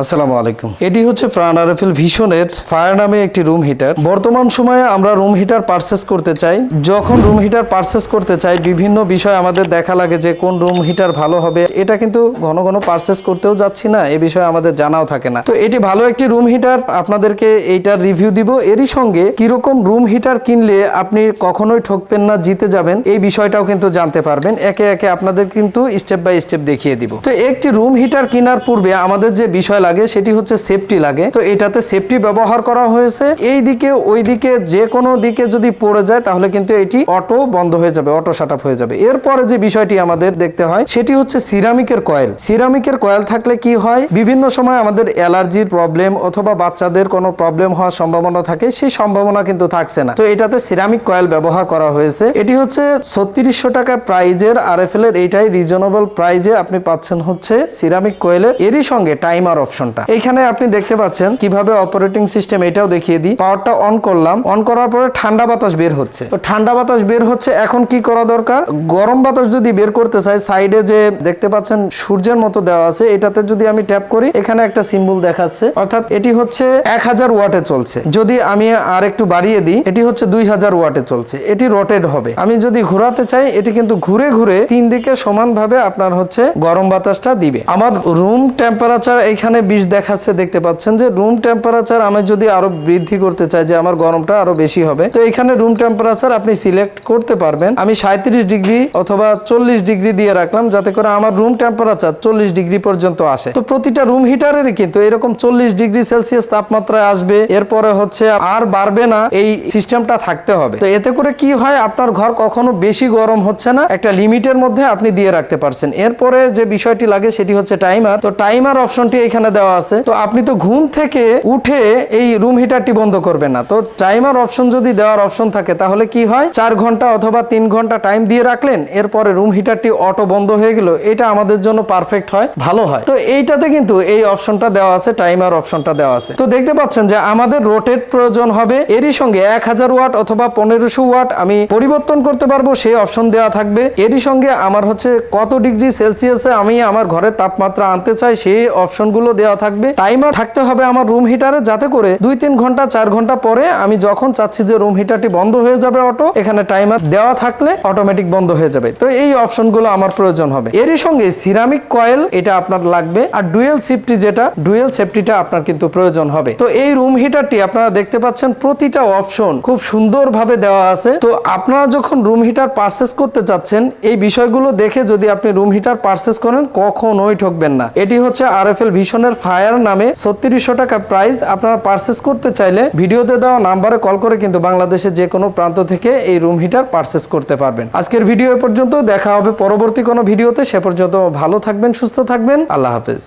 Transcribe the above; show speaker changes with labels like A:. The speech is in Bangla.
A: আসসালামু আলাইকুম। এটি হচ্ছে প্রাণ ভীষণের ফায়ার নামে একটি রুম হিটার বর্তমান সময়ে আমরা রুম হিটার পারচেস করতে চাই। যখন রুম হিটার পারচেস করতে চাই, বিভিন্ন বিষয় আমাদের দেখা লাগে যে কোন রুম হিটার ভালো হবে। এটা কিন্তু ঘন ঘন পারচেস করতেও যাচ্ছি না, এ বিষয়ে আমাদের জানাও থাকে না। তো এটি ভালো একটি রুম হিটার আপনাদেরকে এইটার রিভিউ দিব। এরই সঙ্গে কীরকম রুম হিটার কিনলে আপনি কখনোই ঠকবেন না, জিতে যাবেন, এই বিষয়টাও কিন্তু জানতে পারবেন। একে একে আপনাদের কিন্তু স্টেপ বাই স্টেপ দেখিয়ে দিব। তো একটি রুম হিটার কেনার পূর্বে আমাদের যে বিষয় লাগে, সেটি হচ্ছে সেফটি লাগে। তো এটাতে সেফটি ব্যবহার করা হয়েছে। এই দিকে, ওই দিকে যে কোনো দিকে যদি পড়ে যায়, তাহলে কিন্তু এটি অটো বন্ধ হয়ে যাবে অটো শাট হয়ে যাবে। এরপরে যে বিষয়টি আমাদের দেখতে হয়, সেটি হচ্ছে সিরামিকের কয়েল সিরামিকের কয়েল থাকলে কি হয়? বিভিন্ন সময় আমাদের অ্যালার্জির প্রবলেম অথবা বাচ্চাদের কোনো প্রবলেম হওয়ার সম্ভাবনা থাকে, সেই সম্ভাবনা কিন্তু থাকছে না। তো এটাতে সিরামিক কয়েল ব্যবহার করা হয়েছে। এটি হচ্ছে ছত্রিশশো টাকা প্রাইজের আর এফ এল এর এইটাই রিজনেবল প্রাইজে আপনি পাচ্ছেন হচ্ছে সিরামিক কয়েলের এরই সঙ্গে টাইমার অপশনটা। এখানে আপনি দেখতে পাচ্ছেন কীভাবে অপারেটিং সিস্টেম এটাও দেখিয়ে দিই। পাওয়ারটা অন করলাম অন করার পরে ঠান্ডা বাতাস বের হচ্ছে। তো ঠান্ডা বাতাস বের হচ্ছে, এখন কি করা দরকার? গরম বাতাস যদি বের করতে চাই সাইডে যে দেখতে পাচ্ছেন সূর্যের মতো দেওয়া আছে, এটাতে যদি আমি ট্যাপ করি, এখানে একটা সিম্বল দেখাচ্ছে। অর্থাৎ এটি হচ্ছে এক হাজার ওয়াটে চলছে। যদি আমি আর একটু বাড়িয়ে দিই, এটি হচ্ছে দুই হাজার ওয়াটে চলছে। এটি রোটেড হবে। আমি যদি ঘোরাতে চাই, এটি কিন্তু ঘুরে ঘুরে তিন দিকে সমানভাবে আপনার হচ্ছে গরম বাতাসটা দিবে। আমার রুম টেম্পারেচার এখানে বিশ দেখাচ্ছে, দেখতে পাচ্ছেন যে রুম টেম্পারেচার আমি যদি আরও বৃদ্ধি করতে চাই, যে আমার গরমটা আরও বেশি হবে, তো এখানে রুম টেম্পারেচার আপনি সিলেক্ট করতে পারবেন। আমি সাঁত্রিশ ডিগ্রি অথবা চল্লিশ ডিগ্রি দিয়ে রাখলাম, যাতে করে আমার রুম টেম্পারেচার চল্লিশ ডিগ্রি পর্যন্ত আসে। তো প্রতিটা রুম হিটারেরই কিন্তু এরকম চল্লিশ ডিগ্রি সেলসিয়াস তাপমাত্রায় আসবে, এরপরে হচ্ছে আর বাড়বে না, এই সিস্টেমটা থাকতে হবে। তো এতে করে কি হয়, আপনার ঘর কখনো বেশি গরম হচ্ছে না, একটা লিমিটের মধ্যে আপনি দিয়ে রাখতে পারছেন। এরপরে যে বিষয়টি লাগে, সেটি হচ্ছে টাইমার তো টাইমার অপশনটি এখানে দেওয়া আছে। তো আপনি তো ঘুম থেকে উঠে এই রুম হিটারটি বন্ধ করবেন না। তো টাইমার অপশন যদি দেওয়ার অপশন থাকে, তাহলে কি হয়? চার ঘণ্টা অথবা তিন ঘণ্টা টাইম দিয়ে রাখলেন, এরপরে রুম হিটারটি অটো বন্ধ হয়ে গেল। এটা আমাদের জন্য পারফেক্ট হয়, ভালো হয়। তো এইটাতে কিন্তু এই অপশনটা দেওয়া আছে টাইমার অপশনটা দেওয়া আছে। তো দেখতে পাচ্ছেন যে আমাদের রোটেট প্রয়োজন হবে। এরই সঙ্গে এক হাজার ওয়াট অথবা পনেরোশো ওয়াট আমি পরিবর্তন করতে পারব, সেই অপশন দেওয়া থাকবে। এরই সঙ্গে আমার হচ্ছে কত ডিগ্রি সেলসিয়াসে আমি আমার ঘরের তাপমাত্রা আনতে চাই, সেই অপশনগুলো দেওয়া থাকবে। টাইমার থাকতে হবে আমার রুম হিটারে যাতে করে দুই তিন ঘণ্টা, চার ঘণ্টা পরে আমি যখন চাচ্ছি যে রুম হিটারটি বন্ধ হয়ে যাবে অটো এখানে টাইমার দেওয়া থাকলে অটোমেটিক বন্ধ হয়ে যাবে। তো এই অপশনগুলো আমার প্রয়োজন হবে। এরই সঙ্গে সিরামিক কয়েল এটা আপনার লাগবে। আর ডুয়েল সেফটি যেটা ডুয়েল সেফটিটা আপনার কিন্তু প্রয়োজন হবে। তো এই রুম হিটারটি আপনারা দেখতে পাচ্ছেন, প্রতিটা অপশন খুব সুন্দরভাবে দেওয়া আছে। তো আপনারা যখন রুম হিটার পারচেস করতে চাচ্ছেন, এই বিষয়গুলো দেখে যদি আপনি রুম হিটার পারচেস করেন, কখনোই ঠকবেন না। এটি হচ্ছে আর এফ এল ভিশনের ফায়ার নামে ছত্রিশশো টাকা প্রাইস আপনারা পারচেস করতে চাইলে ভিডিওতে দেওয়া নাম্বারে কল করে কিন্তু বাংলাদেশের যে কোনো প্রান্ত থেকে এই রুম হিটার পারচেস করতে পারবেন। আজকের ভিডিও পর্যন্ত দেখা হবে পরবর্তী কোনো ভিডিওতে সে পর্যন্ত ভালো থাকবেন, সুস্থ থাকবেন। আল্লাহ হাফেজ।